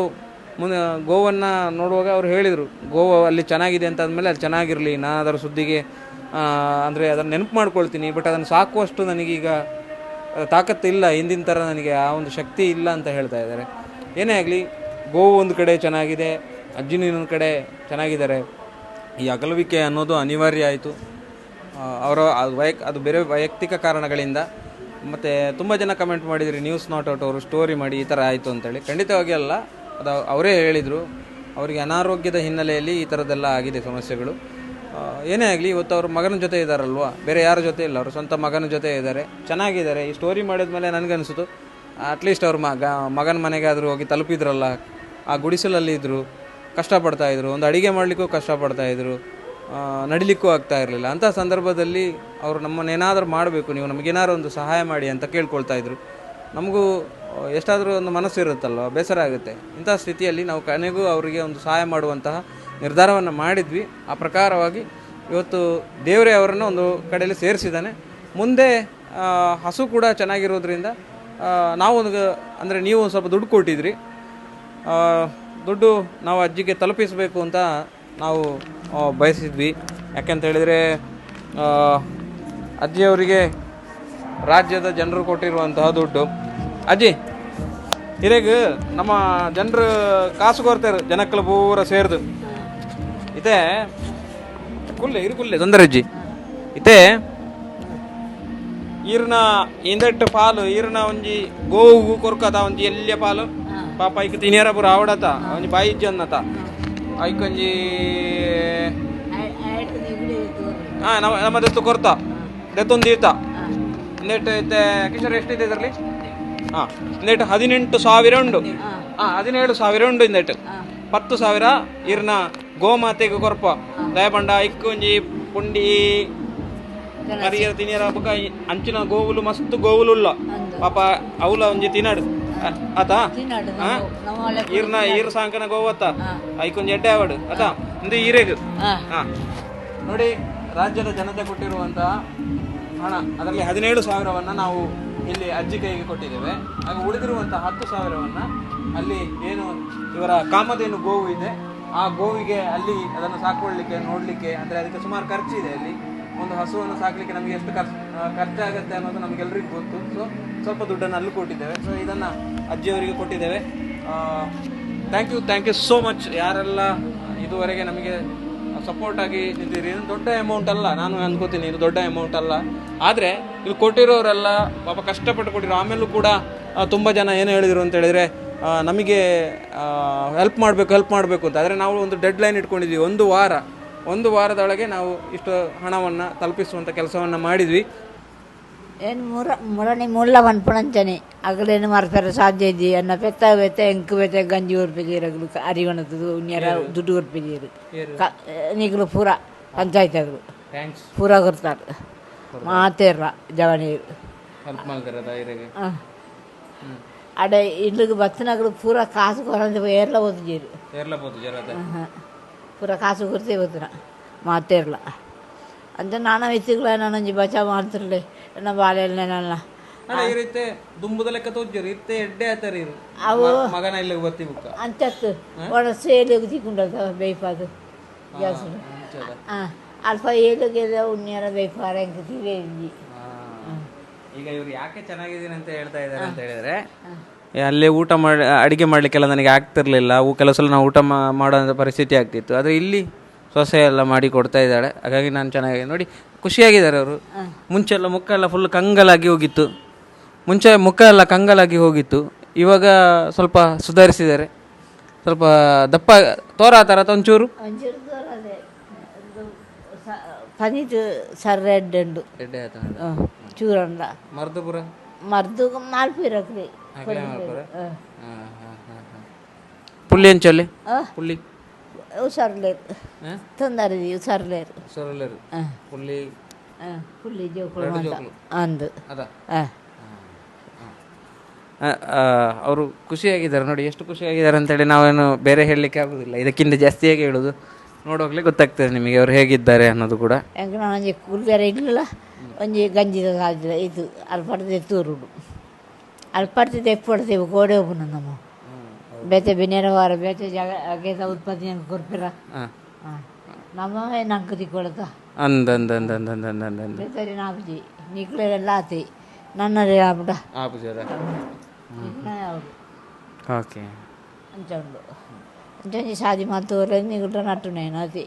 ಮುಂದೆ ಗೋವನ್ನು ನೋಡುವಾಗ ಅವರು ಹೇಳಿದರು, ಗೋವಾ ಅಲ್ಲಿ ಚೆನ್ನಾಗಿದೆ ಅಂತ ಅಂದಮೇಲೆ ಅಲ್ಲಿ ಚೆನ್ನಾಗಿರಲಿ ನಾನು ಅದರ ಸುದ್ದಿಗೆ ಅಂದರೆ ಅದನ್ನು ನೆನಪು ಮಾಡ್ಕೊಳ್ತೀನಿ, ಬಟ್ ಅದನ್ನು ಸಾಕುವಷ್ಟು ನನಗೀಗ ಆ, ತಾಕತ್ತಿಲ್ಲ ಹಿಂದಿನ ಥರ ನನಗೆ ಆ ಒಂದು ಶಕ್ತಿ ಇಲ್ಲ ಅಂತ ಹೇಳ್ತಾ ಇದ್ದಾರೆ. ಏನೇ ಆಗಲಿ ಗೋವು ಒಂದು ಕಡೆ ಚೆನ್ನಾಗಿದೆ ಅಜ್ಜಿನ ಇನ್ನೊಂದು ಕಡೆ ಚೆನ್ನಾಗಿದ್ದಾರೆ. ಈ ಅಗಲುವಿಕೆ ಅನ್ನೋದು ಅನಿವಾರ್ಯ ಆಯಿತು. ಅವರ ವೈಯಕ್ ಅದು ಬೇರೆ ವೈಯಕ್ತಿಕ ಕಾರಣಗಳಿಂದ ಮತ್ತು ತುಂಬ ಜನ ಕಮೆಂಟ್ ಮಾಡಿದ್ರಿ ನ್ಯೂಸ್ ನಾಟ್ ಔಟ್ ಅವರು ಸ್ಟೋರಿ ಮಾಡಿ ಈ ಥರ ಆಯಿತು ಅಂತೇಳಿ. ಖಂಡಿತವಾಗಿ ಅಲ್ಲ ಅದು ಅವರೇ ಹೇಳಿದರು. ಅವರಿಗೆ ಅನಾರೋಗ್ಯದ ಹಿನ್ನೆಲೆಯಲ್ಲಿ ಈ ಥರದ್ದೆಲ್ಲ ಆಗಿದೆ ಸಮಸ್ಯೆಗಳು. ಏನೇ ಆಗಲಿ ಇವತ್ತು ಅವ್ರ ಮಗನ ಜೊತೆ ಇದ್ದಾರಲ್ವಾ ಬೇರೆ ಯಾರ ಜೊತೆ ಇಲ್ಲ ಅವರು ಸ್ವಂತ ಮಗನ ಜೊತೆ ಇದ್ದಾರೆ ಚೆನ್ನಾಗಿದ್ದಾರೆ. ಈ ಸ್ಟೋರಿ ಮಾಡಿದ್ಮೇಲೆ ನನಗನ್ಸಿತು ಅಟ್ಲೀಸ್ಟ್ ಅವ್ರ ಮಗ ಮಗನ ಮನೆಗಾದರೂ ಹೋಗಿ ತಲುಪಿದ್ರಲ್ಲ ಆ ಗುಡಿಸಲಲ್ಲಿ ಇದ್ದರು ಕಷ್ಟಪಡ್ತಾ ಇದ್ರು ಒಂದು ಅಡುಗೆ ಮಾಡಲಿಕ್ಕೂ ಕಷ್ಟಪಡ್ತಾ ಇದ್ರು ಆ, ನಡಿಲಿಕ್ಕೂ ಆಗ್ತಾ ಇರಲಿಲ್ಲ. ಅಂಥ ಸಂದರ್ಭದಲ್ಲಿ ಅವರು ನಮ್ಮನ್ನೇನಾದರೂ ಮಾಡಬೇಕು ನೀವು ನಮಗೇನಾದ್ರು ಒಂದು ಸಹಾಯ ಮಾಡಿ ಅಂತ ಕೇಳ್ಕೊಳ್ತಾ ಇದ್ರು. ನಮಗೂ ಎಷ್ಟಾದರೂ ಒಂದು ಮನಸ್ಸು ಇರುತ್ತಲ್ವ? ಬೇಸರ ಆಗುತ್ತೆ. ಇಂಥ ಸ್ಥಿತಿಯಲ್ಲಿ ನಾವು ಕನೆಗೂ ಅವರಿಗೆ ಒಂದು ಸಹಾಯ ಮಾಡುವಂತಹ ನಿರ್ಧಾರವನ್ನು ಮಾಡಿದ್ವಿ. ಆ ಪ್ರಕಾರವಾಗಿ ಇವತ್ತು ದೇವರೇ ಅವರನ್ನು ಒಂದು ಕಡೆಯಲ್ಲಿ ಸೇರಿಸಿದ್ದಾನೆ. ಮುಂದೆ ಹಸು ಕೂಡ ಚೆನ್ನಾಗಿರೋದ್ರಿಂದ ನಾವು ಒಂದು, ಅಂದರೆ ನೀವು ಒಂದು ಸ್ವಲ್ಪ ದುಡ್ಡು ಕೊಟ್ಟಿದ್ರಿ. ದುಡ್ಡು ನಾವು ಅಜ್ಜಿಗೆ ತಲುಪಿಸಬೇಕು ಅಂತ ನಾವು ಬಯಸಿದ್ವಿ. ಯಾಕೆಂತ ಹೇಳಿದರೆ ಅಜ್ಜಿಯವರಿಗೆ ರಾಜ್ಯದ ಜನರು ಕೊಟ್ಟಿರುವಂತಹ ದುಡ್ಡು. ಅಜ್ಜಿ, ಹಿರೇಗ ನಮ್ಮ ಜನರು ಕಾಸು ಕೊರ್ತಾರೆ ಜನಕ್ಕಲು ಪೂರ ಸೇರ್ದು. ಇದೇ ಕುಲ್ಲೆ ಇರು ಕುಲ್ಲೆ ತೊಂದರೆ ಇತ್ತೆ ಇರ್ನ ಈರ್ನ ಇಂದಟ್ಟು ಪಾಲು ಈರ್ನ ಒಂಜಿ ಗೋವು ಕೊರ್ಕತ ಒಂಜಿ ಎಲ್ಯ ಪಾಲು. ಪಾಪ ಐಕ್ ತಿನಿಯರ ಪುರ ಆವಡತ ಒಂಜಿ ಬಾಯಿ ಇಜ್ಜಿ ಐಕೊಂಜಿ ಹಾ ನಮ್ಮ ನಮ್ಮ ದತ್ತು ಕೊರ್ತ. ದತ್ತೊಂದು ಇತ್ತ ಇಂದಟ್ಟು ಇತ್ತೆ ಕಿಶೋರ್ ಎಷ್ಟಿದೆ ಇದರಲ್ಲಿ? ಹಾ ಇಂದಟ್ಟು ಹದಿನೆಂಟು ಸಾವಿರ ಉಂಡು. ಹಾ ಹದಿನೇಳು ಸಾವಿರ ಉಂಡು ಇಂದಟ್ಟು ಪತ್ತು ಸಾವಿರ ಈರ್ನ ಗೋಮಾತೆಗೆ ಕೊರಪ. ದಯಬಂಡ ಇಕ್ಕೊಂಜಿ ಪುಂಡಿ ಕರಿಯರ ತಿನಿಯರ ಬೊಕ ಅಂಚಿನ ಗೋವುಲು ಮಸ್ತ್ ಗೋವುಲುಲ್ಲ. ಪಾಪ ಅವಲ ಒಂಜಿ ತಿನ್ನಡು ಅತ ಆತ? ಈರ್ನ ಈರ್ ಸಾಂಕನ ಗೋವತ್ತ ಐಕೊಂಜಿ ಎಡ್ಡೆ ಅವಡು ಆತ ಇಂದು ಈರೇಗ. ನೋಡಿ ರಾಜ್ಯದ ಜನತೆ ಕೊಟ್ಟಿರುವಂತಹ ಹಣ ಅದರಲ್ಲಿ ಹದಿನೇಳು ಸಾವಿರವನ್ನ ನಾವು ಇಲ್ಲಿ ಅಜ್ಜಿ ಕೈಗೆ ಕೊಟ್ಟಿದ್ದೇವೆ. ಹಾಗೆ ಉಳಿದಿರುವಂತಹ ಹತ್ತು ಸಾವಿರವನ್ನ ಅಲ್ಲಿ ಏನು ಇವರ ಕಾಮಧೇನು ಗೋವು ಇದೆ. ಆ ಗೋವಿಗೆ ಅಲ್ಲಿ ಅದನ್ನು ಸಾಕೊಳ್ಳಿಕ್ಕೆ ನೋಡಲಿಕ್ಕೆ, ಅಂದ್ರೆ ಅದಕ್ಕೆ ಸುಮಾರು ಖರ್ಚಿದೆ ಅಲ್ಲಿ. ಒಂದು ಹಸುವನ್ನು ಸಾಕಲಿಕ್ಕೆ ನಮಗೆ ಎಷ್ಟು ಖರ್ಚು ಖರ್ಚಾಗುತ್ತೆ ಅನ್ನೋದು ನಮಗೆಲ್ಲರಿಗೂ ಗೊತ್ತು. ಸೊ ಸ್ವಲ್ಪ ದುಡ್ಡನ್ನು ಅಲ್ಲಿ ಕೊಟ್ಟಿದ್ದೇವೆ. ಸೊ ಇದನ್ನ ಅಜ್ಜಿಯವರಿಗೆ ಕೊಟ್ಟಿದ್ದೇವೆ. Thank you thank you so much ಯಾರೆಲ್ಲ ಇದುವರೆಗೆ ನಮಗೆ ಸಪೋರ್ಟ್ ಆಗಿ ನಿಂತಿದ್ದೀರಿ, ಇದು ದೊಡ್ಡ ಅಮೌಂಟ್ ಅಲ್ಲ. ನಾನು ಅಂದ್ಕೋತೀನಿ ಇದು ದೊಡ್ಡ ಅಮೌಂಟ್ ಅಲ್ಲ. ಆದರೆ ಇದು ಕೊಟ್ಟಿರೋರೆಲ್ಲ ಪಾಪ ಕಷ್ಟಪಟ್ಟು ಕೊಟ್ಟಿರೋ, ಆಮೇಲೂ ಕೂಡ ತುಂಬ ಜನ ಏನು ಹೇಳಿದರು ಅಂತ ಹೇಳಿದರೆ ನಮಗೆ ಹೆಲ್ಪ್ ಮಾಡಬೇಕು ಹೆಲ್ಪ್ ಮಾಡಬೇಕು ಅಂತ. ಆದರೆ ನಾವು ಒಂದು ಡೆಡ್ ಲೈನ್ ಇಟ್ಕೊಂಡಿದ್ವಿ. ಒಂದು ವಾರ ಒಂದು ವಾರದೊಳಗೆ ನಾವು ಇಷ್ಟು ಹಣವನ್ನು ತಲುಪಿಸುವಂಥ ಕೆಲಸವನ್ನು ಮಾಡಿದ್ವಿ. ಏನು ಮುರ ಮುರಣಿ ಮುಳ್ಳ ಪುಣಂಚನೆ ಅಗಲೇನು ಮಾರ್ತಾರೆ ಸಾಧ್ಯ ಇದೆಯಾ ಅನ್ನ ಪೆತ್ತ ಬೆತ್ತ ಎಂಕು ಬೆತ್ತ ಗಂಜಿ ಉರ್ಪಿದೀರಗಳು ಅರಿವಣದ್ದು ಉನ್ಯರ ದುಡ್ಡು ಉರ್ಪಿದೀರು ನೀಗಲು ಪೂರ ಪಂಚಾಯತ್ಗಳು ಪೂರ ಕೊಡ್ತಾರೆ ಮಾತೇರ ಜವನಿ ಹೆಲ್ಪ್ ಮಾಡ್ತಾರೆ అడ ఇళ్ళకి బతునప్పుడు పూరా కాసు కొరంది ఏర్ల పోతున్నారు ఏర్ల పోతున్నారు పూరా కాసు కొరితే పోతున్నా మా అత్తేర్ల అంటే నాన్న ಎತ್ತಿಗಳ ನನ್ನೊಂದು ಬಚಾ ಮಾಡ್ತಿರ್ಲಿ ನನ್ನ ಬಾಳೆಲ್ಲ ನನ್ನ ಈ ರೀತಿ ದುಂಬದ ಲೆಕ್ಕ ತೋಜ್ಜರಿ ಇತ್ತೆ ಎಡ್ಡೆ ಆತರಿ ಅವು ಮಗನ ಇಲ್ಲಿ ಬತ್ತಿ ಬುಕ್ಕ ಅಂತತ್ತು ಒಣ ಸೇಲೆಗೆ ತಿಕ್ಕೊಂಡದ ಬೇಯ್ಪಾದು ಗ್ಯಾಸ್ ಅಲ್ಪ ಏಲಗೆ ಉಣ್ಣಿಯರ ಬೇಯ್ಪಾರ ಹೆಂಗೆ ತಿಳಿ ಈಗ ಇವ್ರು ಯಾಕೆ ಚೆನ್ನಾಗಿದ್ದೀನಿ ಅಂತ ಹೇಳ್ತಾ ಇದ್ದಾರೆ ಅಂತ ಹೇಳಿದ್ರೆ ಅಲ್ಲೇ ಊಟ ಮಾಡಿ ಅಡಿಗೆ ಮಾಡ್ಲಿಕ್ಕೆಲ್ಲ ನನಗೆ ಆಗ್ತಿರ್ಲಿಲ್ಲ. ಅವು ಕೆಲವು ಸಲ ನಾವು ಊಟ ಮಾಡೋ ಪರಿಸ್ಥಿತಿ ಆಗ್ತಿತ್ತು. ಆದರೆ ಇಲ್ಲಿ ಸೊಸೆ ಎಲ್ಲ ಮಾಡಿ ಕೊಡ್ತಾ ಇದ್ದಾಳೆ. ಹಾಗಾಗಿ ನಾನು ಚೆನ್ನಾಗಿ ನೋಡಿ ಖುಷಿಯಾಗಿದ್ದಾರೆ ಅವರು. ಮುಂಚೆ ಎಲ್ಲ ಮುಖ ಎಲ್ಲ ಫುಲ್ ಕಂಗಲಾಗಿ ಹೋಗಿತ್ತು. ಮುಂಚೆ ಮುಖ ಎಲ್ಲ ಕಂಗಲಾಗಿ ಹೋಗಿತ್ತು. ಇವಾಗ ಸ್ವಲ್ಪ ಸುಧಾರಿಸಿದ್ದಾರೆ. ಸ್ವಲ್ಪ ದಪ್ಪ ತೋರ ಥರ ಒಂಚೂರು ಪನೀರ್ ಸರ್ ರೆಡ್ ರೆಡ್ ಚೂರಂಡ ಮರ್ದಪುರ ಮರ್ದು ಮಾಲ್ಪಿರಕ್ರಿ ಪುಲ್ಲಿ ಅಂಚಲ್ಲಿ ಪುಲ್ಲಿ ಹುಷಾರ್ಲೇರು ತೊಂದರೆ ತೊಂದರದಿ ಹುಷಾರ್ಲೇರು ಸೊರಲೇರು ಹಾಂ ಪುಲ್ಲಿ ಪುಲ್ಲಿ ಜೋಕುಳು ಅಂದು. ಅವರು ಖುಷಿಯಾಗಿದ್ದಾರೆ ನೋಡಿ ಎಷ್ಟು ಖುಷಿಯಾಗಿದ್ದಾರೆ ಅಂತೇಳಿ ನಾವೇನು ಬೇರೆ ಹೇಳಲಿಕ್ಕೆ ಆಗೋದಿಲ್ಲ. ಇದಕ್ಕಿಂತ ಜಾಸ್ತಿಯಾಗಿ ಹೇಳೋದು? ನೋಡೋಗ್ಲೇ ಗೊತ್ತಾಗ್ತದೆ ನಿಮಗೆ ಅವ್ರು ಹೇಗಿದ್ದಾರೆ ಅನ್ನೋದು ಕೂಡ. ಹೆಂಗೆ ನಾನು ಕೂಲ್ ಬೇರೆ ಇರಲಿಲ್ಲ. ಒಂಜಿ ಗಂಜಿದ ಸಾಧ್ಯ ಇದು ಅಲ್ಪಡ್ದು ಎತ್ತೂರುಡು ಅಲ್ಪಡ್ದು ತೆಪ್ಪಡ್ತೇವೆ ಗೋಡೆ ಪುನ ನಮ್ಮ ಬೇತೆ ಬಿನೇರವಾರ ಬೇತೆ ಜಾಗ ಅಗೇತ ಉತ್ಪತ್ತಿ ನಂಗೆ ಕೊರ್ಪಿರ ನಮ್ಮವೇ ನಂಗೆ ತಿಕ್ಕೊಳತ ಬೇತರಿ ನಾಪುಜಿ ನಿಕ್ಲೆಲ್ಲ ಆತಿ ನನ್ನದೇ ಆಪುಟ ಓಕೆ ಅಂಚ ಉಂಡು ಅಂಚಿ ಶಾದಿ ಮಾತೂರಲ್ಲಿ ನಿಗುಟ ನಟ್ಟು ನೇನು ಅತಿ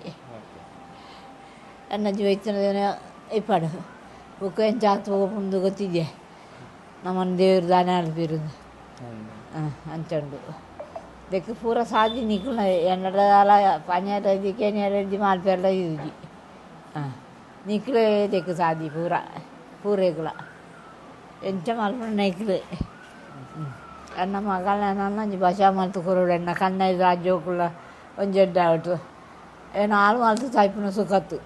ನನ್ನ ಜೀವ ಇತ್ತಿನ ಇಪ್ಪಾಡು ಬುಕ್ಕ ಏನು ಜಾತ್ ಮುಂದೆ ಗೊತ್ತಿದ್ದೆ ನಮ್ಮನ್ನು ದೇವ್ರ ದಾನ ಅಲ್ಪಿರುದು ಹಾಂ ಅಂಚಂಡು ದೆಕ್ಕ ಪೂರ ಸಾದಿ ನಿಕ್ಕುನ ಎನ್ನಡದಾಲ ಪನ್ಯಾಟ ದಿಕ್ಕೆ ನೆರಡಿ ಮಾಲ್ಪೆಲ್ಲ ಇರುಜಿ ಹಾಂ ನಿಕ್ಲೆ ದೆಕ್ಕ ಸಾದಿ ಪೂರ ಪೂರೇಗುಲ ಎಂಚ ಮಲ್ಪನ ನೈಕ್ಲೆ ಅನ್ನ ಮಗಳ ನನ್ನ ಭಾಷಾ ಮಲ್ತು ಕೊರೋಡು ಎನ್ನ ಕಣ್ಣ ಇದು ರಾಜ್ಯೋಕುಲ ಒಂಜೆಡ್ಡ ಆವಟ್ಟು ಏನು ಹಾಲು ಮಲ್ತು ಸಾಯ್ಪುನ ಸುಖತ್ತು.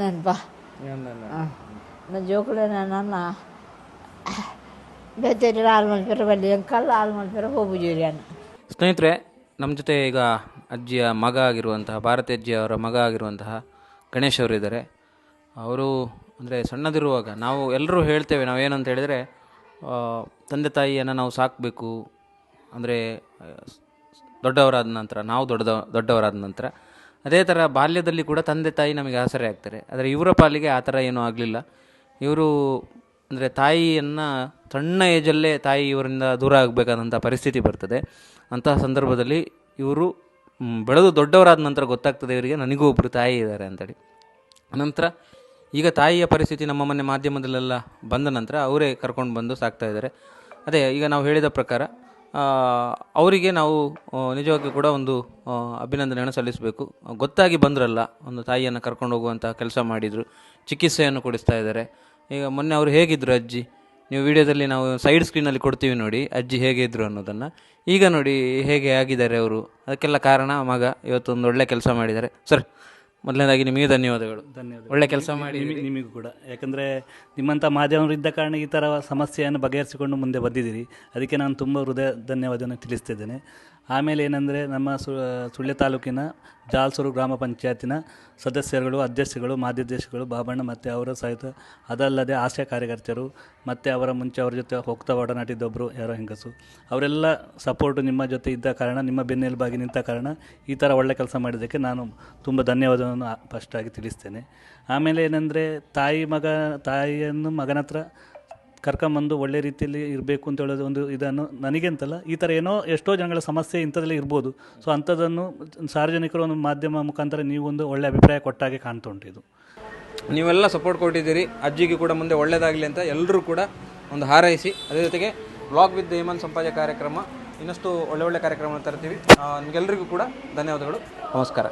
ನೆನಪ. ಹಾಂ. ಜೋಕುಲ ನನ್ನ ಬೆತ್ತೇರಿ ಹಾಲು ಮಲ್ಪೆರ ಬಲ್ಲಿ ಕಲ್ಲು ಹಾಲು ಮಲ್ಪೆರ ಹೋಗು ಜೋರಿ ಅನ್ನ ಸ್ನೇಹಿತರೆ ನಮ್ಮ ಜೊತೆ ಈಗ ಅಜ್ಜಿಯ ಮಗ ಆಗಿರುವಂತಹ ಭಾರತಿ ಅಜ್ಜಿಯವರ ಮಗ ಆಗಿರುವಂತಹ ಗಣೇಶ್ ಅವರು ಇದ್ದಾರೆ. ಅವರು ಅಂದರೆ ಸಣ್ಣದಿರುವಾಗ ನಾವು ಎಲ್ಲರೂ ಹೇಳ್ತೇವೆ ನಾವು ಏನಂತ ಹೇಳಿದರೆ ತಂದೆ ತಾಯಿಯನ್ನು ನಾವು ಸಾಕಬೇಕು, ಅಂದರೆ, ದೊಡ್ಡವರಾದ ನಂತರ, ನಾವು ದೊಡ್ಡ ದೊಡ್ಡವರಾದ ನಂತರ. ಅದೇ ಥರ ಬಾಲ್ಯದಲ್ಲಿ ಕೂಡ ತಂದೆ ತಾಯಿ ನಮಗೆ ಆಸರೆ ಆಗ್ತಾರೆ. ಆದರೆ ಇವರ ಪಾಲಿಗೆ ಆ ಥರ ಏನೂ ಆಗಲಿಲ್ಲ. ಇವರು ಅಂದರೆ ತಾಯಿಯನ್ನು ಸಣ್ಣ ಏಜಲ್ಲೇ ತಾಯಿ ಇವರಿಂದ ದೂರ ಆಗಬೇಕಾದಂಥ ಪರಿಸ್ಥಿತಿ ಬರ್ತದೆ. ಅಂತಹ ಸಂದರ್ಭದಲ್ಲಿ ಇವರು ಬೆಳೆದು ದೊಡ್ಡವರಾದ ನಂತರ ಗೊತ್ತಾಗ್ತದೆ ಇವರಿಗೆ, ನನಗೂ ಒಬ್ಬರು ತಾಯಿ ಇದ್ದಾರೆ ಅಂತೇಳಿ. ನಂತರ ಈಗ ತಾಯಿಯ ಪರಿಸ್ಥಿತಿ ನಮ್ಮ ಮನೆ ಮಾಧ್ಯಮದಲ್ಲೆಲ್ಲ ಬಂದ ನಂತರ ಅವರೇ ಕರ್ಕೊಂಡು ಬಂದು ಸಾಕ್ತಾ ಇದ್ದಾರೆ. ಅದೇ, ಈಗ ನಾವು ಹೇಳಿದ ಪ್ರಕಾರ ಅವರಿಗೆ ನಾವು ನಿಜವಾಗಿ ಕೂಡ ಒಂದು ಅಭಿನಂದನೆಯನ್ನು ಸಲ್ಲಿಸಬೇಕು. ಗೊತ್ತಾಗಿ ಬಂದ್ರಲ್ಲ, ಒಂದು ತಾಯಿಯನ್ನು ಕರ್ಕೊಂಡು ಹೋಗುವಂಥ ಕೆಲಸ ಮಾಡಿದರು, ಚಿಕಿತ್ಸೆಯನ್ನು ಕೊಡಿಸ್ತಾ ಇದ್ದಾರೆ. ಈಗ ಮೊನ್ನೆ ಅವರು ಹೇಗಿದ್ದರು ಅಜ್ಜಿ? ನೀವು ವಿಡಿಯೋದಲ್ಲಿ ನಾವು ಸೈಡ್ ಸ್ಕ್ರೀನಲ್ಲಿ ಕೊಡ್ತೀವಿ ನೋಡಿ, ಅಜ್ಜಿ ಹೇಗೆ ಇದ್ದರು ಅನ್ನೋದನ್ನು. ಈಗ ನೋಡಿ, ಹೇಗೆ ಆಗಿದ್ದಾರೆ ಅವರು? ಅದಕ್ಕೆಲ್ಲ ಕಾರಣ ಮಗ ಇವತ್ತು ಒಂದು ಒಳ್ಳೆ ಕೆಲಸ ಮಾಡಿದ್ದಾರೆ. ಸರ್ ಮೊದಲನೇದಾಗಿ ನಿಮಗೆ ಧನ್ಯವಾದಗಳು. ಧನ್ಯವಾದ ಒಳ್ಳೆ ಕೆಲಸ ಮಾಡಿ. ನಿಮಿ- ನಿಮಗೂ ಕೂಡ. ಯಾಕಂದರೆ ನಿಮ್ಮಂಥ ಮಾಧ್ಯಮರು ಇದ್ದ ಕಾರಣ ಈ ಥರ ಸಮಸ್ಯೆಯನ್ನು ಬಗೆಹರಿಸಿಕೊಂಡು ಮುಂದೆ ಬಂದಿದ್ದೀರಿ. ಅದಕ್ಕೆ ನಾನು ತುಂಬ ಹೃದಯ ಧನ್ಯವಾದವನ್ನು ತಿಳಿಸ್ತಿದ್ದೇನೆ. ಆಮೇಲೆ ಏನಂದರೆ ನಮ್ಮ ಸು ಸುಳ್ಯ ತಾಲೂಕಿನ ಜಾಲ್ಸೂರು ಗ್ರಾಮ ಪಂಚಾಯತಿನ ಸದಸ್ಯರುಗಳು, ಅಧ್ಯಕ್ಷಗಳು, ಮಾಧ್ಯಕ್ಷಗಳು ಬಾಬಣ್ಣ ಮತ್ತು ಅವರ ಸಹಿತ ಅದಲ್ಲದೆ ಆಶಾ ಕಾರ್ಯಕರ್ತರು ಮತ್ತು ಅವರ ಮುಂಚೆ ಅವರ ಜೊತೆ ಹೋಗ್ತಾ ಒಡನಾಟಿದ್ದೊಬ್ಬರು ಯಾರೋ ಹೆಂಗಸು. ಅವರೆಲ್ಲ ಸಪೋರ್ಟು ನಿಮ್ಮ ಜೊತೆ ಇದ್ದ ಕಾರಣ, ನಿಮ್ಮ ಬೆನ್ನೆಲುಬಾಗಿ ನಿಂತ ಕಾರಣ ಈ ಥರ ಒಳ್ಳೆ ಕೆಲಸ ಮಾಡಿದ್ದಕ್ಕೆ ನಾನು ತುಂಬ ಧನ್ಯವಾದವನ್ನು ಫಸ್ಟಾಗಿ ತಿಳಿಸ್ತೇನೆ. ಆಮೇಲೆ ಏನಂದರೆ ತಾಯಿ ಮಗ, ತಾಯಿಯನ್ನು ಮಗನ ಹತ್ರ ಕರ್ಕೊಂಬಂದು ಒಳ್ಳೆ ರೀತಿಯಲ್ಲಿ ಇರಬೇಕು ಅಂತ ಹೇಳೋದು ಒಂದು ಇದನ್ನು ನನಗೆ ಅಂತಲ್ಲ ಈ ಥರ ಏನೋ ಎಷ್ಟೋ ಜನಗಳ ಸಮಸ್ಯೆ ಇಂಥದ್ರಲ್ಲಿ ಇರ್ಬೋದು. ಸೊ ಅಂಥದ್ದನ್ನು ಸಾರ್ವಜನಿಕರು ಒಂದು ಮಾಧ್ಯಮ ಮುಖಾಂತರ ನೀವು ಒಂದು ಒಳ್ಳೆ ಅಭಿಪ್ರಾಯ ಕೊಟ್ಟಾಗೆ ಕಾಣ್ತಾ ಉಂಟು ಇದು. ನೀವೆಲ್ಲ ಸಪೋರ್ಟ್ ಕೊಟ್ಟಿದ್ದೀರಿ. ಅಜ್ಜಿಗೆ ಕೂಡ ಮುಂದೆ ಒಳ್ಳೆಯದಾಗಲಿ ಅಂತ ಎಲ್ಲರೂ ಕೂಡ ಒಂದು ಹಾರೈಸಿ. ಅದೇ ಜೊತೆಗೆ ಬ್ಲಾಗ್ ವಿತ್ ಹೇಮಂತ್ ಸಂಪಾಜ ಕಾರ್ಯಕ್ರಮ ಇನ್ನಷ್ಟು ಒಳ್ಳೆ ಒಳ್ಳೆ ಕಾರ್ಯಕ್ರಮ ತರ್ತೀವಿ. ನಿಮಗೆಲ್ಲರಿಗೂ ಕೂಡ ಧನ್ಯವಾದಗಳು. ನಮಸ್ಕಾರ.